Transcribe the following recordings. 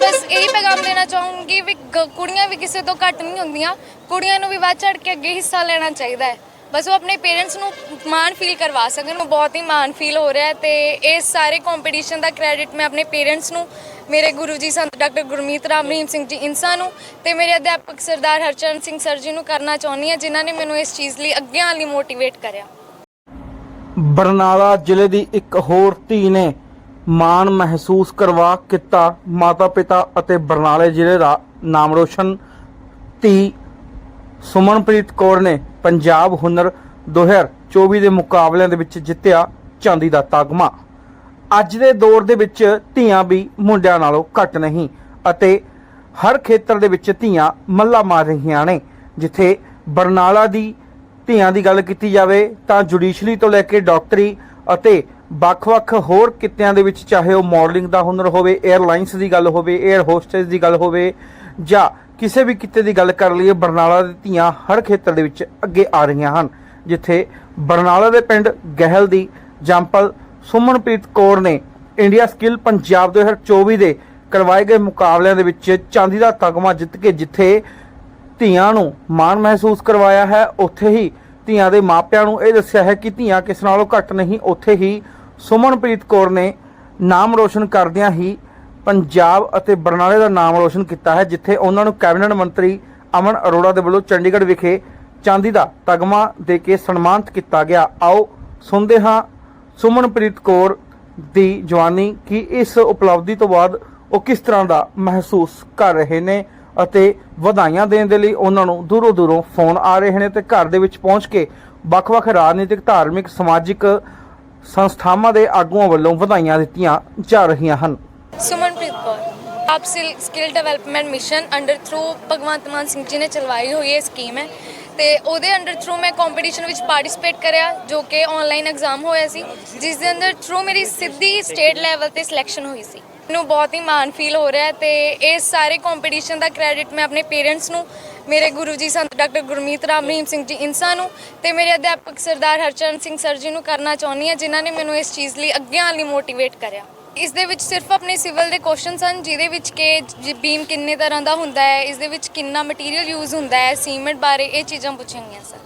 ਬਸ ਇਹੀ ਪੈਗਾਮ ਦੇਣਾ ਚਾਹੂੰਗੀ ਵੀ ਗ- ਕੁੜੀਆਂ ਵੀ ਕਿਸੇ ਤੋਂ ਘੱਟ ਨਹੀਂ ਹੁੰਦੀਆਂ। ਕੁੜੀਆਂ ਨੂੰ ਵੀ ਵੱਧ ਚੜ ਕੇ ਅੱਗੇ ਹਿੱਸਾ ਲੈਣਾ ਚਾਹੀਦਾ ਹੈ। ਬਸ ਉਹ ਆਪਣੇ ਪੇਰੈਂਟਸ ਨੂੰ ਮਾਣ ਫੀਲ ਕਰਵਾ ਸਕਣ। ਮੈਨੂੰ ਬਹੁਤ ਹੀ ਮਾਣ ਫੀਲ ਹੋ ਰਿਹਾ ਹੈ ਤੇ ਇਸ ਸਾਰੇ ਕੰਪੀਟੀਸ਼ਨ ਦਾ ਕ੍ਰੈਡਿਟ ਮੈਂ ਆਪਣੇ ਪੇਰੈਂਟਸ ਨੂੰ, ਮੇਰੇ ਗੁਰੂ ਜੀ ਸੰਤ ਡਾਕਟਰ ਗੁਰਮੀਤ ਰਾਮ, ਰਹੀਮ ਸਿੰਘ ਜੀ ਇਨਸਾ ਨੂੰ ਤੇ ਮੇਰੇ ਅਧਿਆਪਕ ਸਰਦਾਰ ਹਰਚਰਨ ਸਿੰਘ ਸਰ ਜੀ ਨੂੰ ਕਰਨਾ ਚਾਹੁੰਦੀ ਹਾਂ, ਜਿਨ੍ਹਾਂ ਨੇ ਮੈਨੂੰ ਇਸ ਚੀਜ਼ ਲਈ ਅੱਗੇ ਆਉਣ ਲਈ ਮੋਟੀਵੇਟ ਕਰਿਆ। ਬਰਨਾਲਾ ਜ਼ਿਲ੍ਹੇ ਦੀ ਇੱਕ ਹੋਰ ਧੀ ਨੇ ਮਾਣ ਮਹਿਸੂਸ ਕਰਵਾ ਕੀਤਾ ਮਾਤਾ ਪਿਤਾ ਅਤੇ ਬਰਨਾਲੇ ਜ਼ਿਲ੍ਹੇ ਦਾ ਨਾਮ ਰੋਸ਼ਨ। ਧੀ ਸੁਮਨਪ੍ਰੀਤ ਕੌਰ ਨੇ ਪੰਜਾਬ ਹੁਨਰ 2024 ਦੇ ਮੁਕਾਬਲਿਆਂ ਦੇ ਵਿੱਚ ਜਿੱਤਿਆ ਚਾਂਦੀ ਦਾ ਤਗਮਾ। ਅੱਜ ਦੇ ਦੌਰ ਦੇ ਵਿੱਚ ਧੀਆਂ ਵੀ ਮੁੰਡਿਆਂ ਨਾਲੋਂ ਘੱਟ ਨਹੀਂ ਅਤੇ ਹਰ ਖੇਤਰ ਦੇ ਵਿੱਚ ਧੀਆਂ ਮੱਲਾ ਮਾਰ ਰਹੀਆਂ ਨੇ। ਜਿੱਥੇ ਬਰਨਾਲਾ ਦੀ ਧੀਆਂ ਦੀ ਗੱਲ ਕੀਤੀ ਜਾਵੇ ਤਾਂ ਜੁਡੀਸ਼ਰੀ ਤੋਂ ਲੈ ਕੇ ਡਾਕਟਰੀ ਅਤੇ ਵੱਖ-ਵੱਖ ਹੋਰ ਕਿੱਤਿਆਂ ਦੇ ਵਿੱਚ ਚਾਹੇ ਉਹ ਮਾਡਲਿੰਗ ਦਾ ਹੁਨਰ ਹੋਵੇ 에ਅਰਲਾਈਨਸ ਦੀ ਗੱਲ ਹੋਵੇ 에ਅਰ ਹੋਸਟੈਸ ਦੀ ਗੱਲ ਹੋਵੇ, ਜਾਂ ਕਿਸੇ ਵੀ ਕਿੱਤੇ ਦੀ ਗੱਲ ਕਰ ਲਈਏ, ਬਰਨਾਲਾ ਦੇ ਧੀਆਂ ਹਰ ਖੇਤਰ ਦੇ ਵਿੱਚ ਅੱਗੇ ਆ ਰਹੀਆਂ ਹਨ, ਜਿੱਥੇ ਬਰਨਾਲਾ ਦੇ ਪਿੰਡ ਗਹਿਲ ਦੀ ਜੰਪਲ ਸੁਮਨਪ੍ਰੀਤ ਕੌਰ ਨੇ ਇੰਡੀਆ ਸਕਿੱਲ ਪੰਜਾਬ 2024 ਦੇ ਕਰਵਾਏ ਗਏ ਮੁਕਾਬਲਿਆਂ ਦੇ ਵਿੱਚ ਚਾਂਦੀ ਦਾ ਤਗਮਾ ਜਿੱਤ ਕੇ ਜਿੱਥੇ ਧੀਆਂ ਨੂੰ ਮਾਣ ਮਹਿਸੂਸ ਕਰਵਾਇਆ ਹੈ, ਉੱਥੇ ਹੀ ਧੀਆਂ ਦੇ ਮਾਪਿਆਂ ਨੂੰ ਇਹ ਦੱਸਿਆ ਹੈ ਕਿ ਧੀਆਂ ਕਿਸ ਨਾਲੋਂ ਘੱਟ ਨਹੀਂ, ਉੱਥੇ ਹੀ ਸੁਮਨਪ੍ਰੀਤ ਕੌਰ ਨੇ ਨਾਮ ਰੋਸ਼ਨ ਕਰਦਿਆਂ ਹੀ ਪੰਜਾਬ ਅਤੇ ਬਰਨਾਲੇ ਦਾ ਨਾਮ ਰੋਸ਼ਨ ਕੀਤਾ ਹੈ, ਜਿੱਥੇ ਉਹਨਾਂ ਨੂੰ ਕੈਬਨਿਟ ਮੰਤਰੀ ਅਮਨ ਅਰੋੜਾ ਦੇ ਵੱਲੋਂ ਚੰਡੀਗੜ੍ਹ ਵਿਖੇ ਚਾਂਦੀ ਦਾ ਤਗਮਾ ਦੇ ਕੇ ਸਨਮਾਨਿਤ ਕੀਤਾ ਗਿਆ। ਆਓ ਸੁਣਦੇ ਹਾਂ ਸੁਮਨਪ੍ਰੀਤ ਕੌਰ ਦੀ ਜਵਾਨੀ, ਕਿ ਇਸ ਉਪਲਬਧੀ ਤੋਂ ਬਾਅਦ ਉਹ ਕਿਸ ਤਰ੍ਹਾਂ ਦਾ ਮਹਿਸੂਸ ਕਰ ਰਹੇ ਨੇ ਅਤੇ ਵਧਾਈਆਂ ਦੇਣ ਦੇ ਲਈ ਉਹਨਾਂ ਨੂੰ ਦੂਰੋਂ ਦੂਰੋਂ ਫੋਨ ਆ ਰਹੇ ਨੇ ਤੇ ਘਰ ਦੇ ਵਿੱਚ ਪਹੁੰਚ ਕੇ ਵੱਖ-ਵੱਖ ਰਾਜਨੀਤਿਕ, ਧਾਰਮਿਕ, ਸਮਾਜਿਕ ਸੰਸਥਾਵਾਂ ਦੇ ਆਗੂਆਂ ਵੱਲੋਂ ਵਧਾਈਆਂ ਦਿੱਤੀਆਂ ਜਾ ਰਹੀਆਂ ਹਨ। ਸੁਮਨਪ੍ਰੀਤ ਕੌਰ, ਆਪ skill development mission under through Bhagwant Mann Singh ji ਨੇ ਚਲਵਾਈ ਹੋਈ ਇਹ ਸਕੀਮ ਹੈ। ਤੇ ਉਹਦੇ ਅੰਡਰ ਥਰੂ ਮੈਂ ਕੰਪੀਟੀਸ਼ਨ ਵਿੱਚ ਪਾਰਟਿਸਿਪੇਟ ਕਰਿਆ, ਜੋ ਕਿ ਆਨਲਾਈਨ ਐਗਜ਼ਾਮ ਹੋਇਆ ਸੀ, ਜਿਸ ਦੇ ਅੰਦਰ ਥਰੂ ਮੇਰੀ ਸਿੱਧੀ ਸਟੇਟ ਲੈਵਲ ਤੇ ਸਿਲੈਕਸ਼ਨ ਹੋਈ ਸੀ। ਮੈਨੂੰ ਬਹੁਤ ਹੀ ਮਾਣ ਫੀਲ ਹੋ ਰਿਹਾ ਹੈ ਤੇ ਇਸ ਸਾਰੇ ਕੰਪੀਟੀਸ਼ਨ ਦਾ ਕ੍ਰੈਡਿਟ ਮੈਂ ਆਪਣੇ ਪੇਰੈਂਟਸ ਨੂੰ, ਮੇਰੇ ਗੁਰੂ ਜੀ ਸੰਤ ਡਾਕਟਰ ਗੁਰਮੀਤ ਰਾਮ ਰਹੀਮ ਸਿੰਘ ਜੀ ਇਨਸਾ ਨੂੰ ਤੇ ਮੇਰੇ ਅਧਿਆਪਕ ਸਰਦਾਰ ਹਰਚਰਨ ਸਿੰਘ ਸਰ ਜੀ ਨੂੰ ਕਰਨਾ ਚਾਹੁੰਦੀ ਹਾਂ, ਜਿਨ੍ਹਾਂ ਨੇ ਮੈਨੂੰ ਇਸ ਚੀਜ਼ ਲਈ ਅੱਗੇ ਆਉਣ ਲਈ ਮੋਟੀਵੇਟ ਕਰਿਆ। ਇਸ ਦੇ ਵਿੱਚ ਸਿਰਫ ਆਪਣੇ ਸਿਵਲ ਦੇ ਕੁਐਸਚਨ ਸਨ, ਜਿਹਦੇ ਵਿੱਚ ਕਿ ਜ- ਬੀਮ ਕਿੰਨੇ ਤਰ੍ਹਾਂ ਦਾ ਹੁੰਦਾ ਹੈ, ਇਸ ਦੇ ਵਿੱਚ ਕਿੰਨਾ ਮਟੀਰੀਅਲ ਯੂਜ਼ ਹੁੰਦਾ ਹੈ ਸੀਮੈਂਟ ਬਾਰੇ ਇਹ ਚੀਜ਼ਾਂ ਪੁੱਛੀਆਂ ਗਈਆਂ sir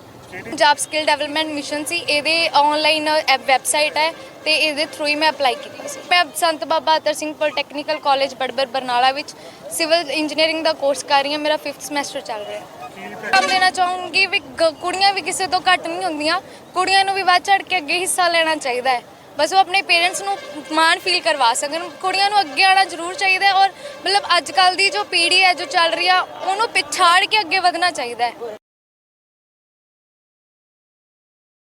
Punjab skill development mission ਸੀ, ਇਹਦੇ ਆਨਲਾਈਨ ਵੈਬਸਾਈਟ ਹੈ ਤੇ ਇਹਦੇ ਥਰੂ ਹੀ ਮੈਂ ਅਪਲਾਈ ਕੀਤੀ ਸੀ। ਮੈਂ ਸੰਤ ਬਾਬਾ ਅਤਰ ਸਿੰਘ ਪੋਲੀਟੈਕਨੀਕਲ ਕਾਲਜ ਬੜਬਰ ਬਰਨਾਲਾ ਵਿੱਚ ਸਿਵਲ ਇੰਜੀਨੀਅਰਿੰਗ ਦਾ ਕੋਰਸ ਕਰ ਰਹੀ ਹਾਂ, ਮੇਰਾ 5th ਸਮੈਸਟਰ ਚੱਲ ਰਿਹਾ ਕੰਮ ਦੇਣਾ ਚਾਹੂੰਗੀ ਵੀ ਗ- ਕੁੜੀਆਂ ਵੀ ਕਿਸੇ ਤੋਂ ਘੱਟ ਨਹੀਂ ਹੁੰਦੀਆਂ, ਕੁੜੀਆਂ ਨੂੰ ਵੀ ਵੱਧ ਚੜ ਕੇ ਅੱਗੇ ਹਿੱਸਾ ਲੈਣਾ ਚਾਹੀਦਾ ਹੈ। ਬਸ ਉਹ ਆਪਣੇ ਪੇਰੈਂਟਸ ਨੂੰ ਮਾਣ ਫੀਲ ਕਰਵਾ ਸਕਣ। ਕੁੜੀਆਂ ਨੂੰ ਅੱਗੇ ਆਉਣਾ ਜ਼ਰੂਰ ਚਾਹੀਦਾ ਹੈ ਔਰ ਮਤਲਬ ਅੱਜ ਕੱਲ ਦੀ ਜੋ ਪੀੜ੍ਹੀ ਹੈ, ਜੋ ਚੱਲ ਰਹੀ ਆ, ਉਹਨੂੰ ਪਿਛਾੜ ਕੇ ਅੱਗੇ ਵਧਣਾ ਚਾਹੀਦਾ ਹੈ।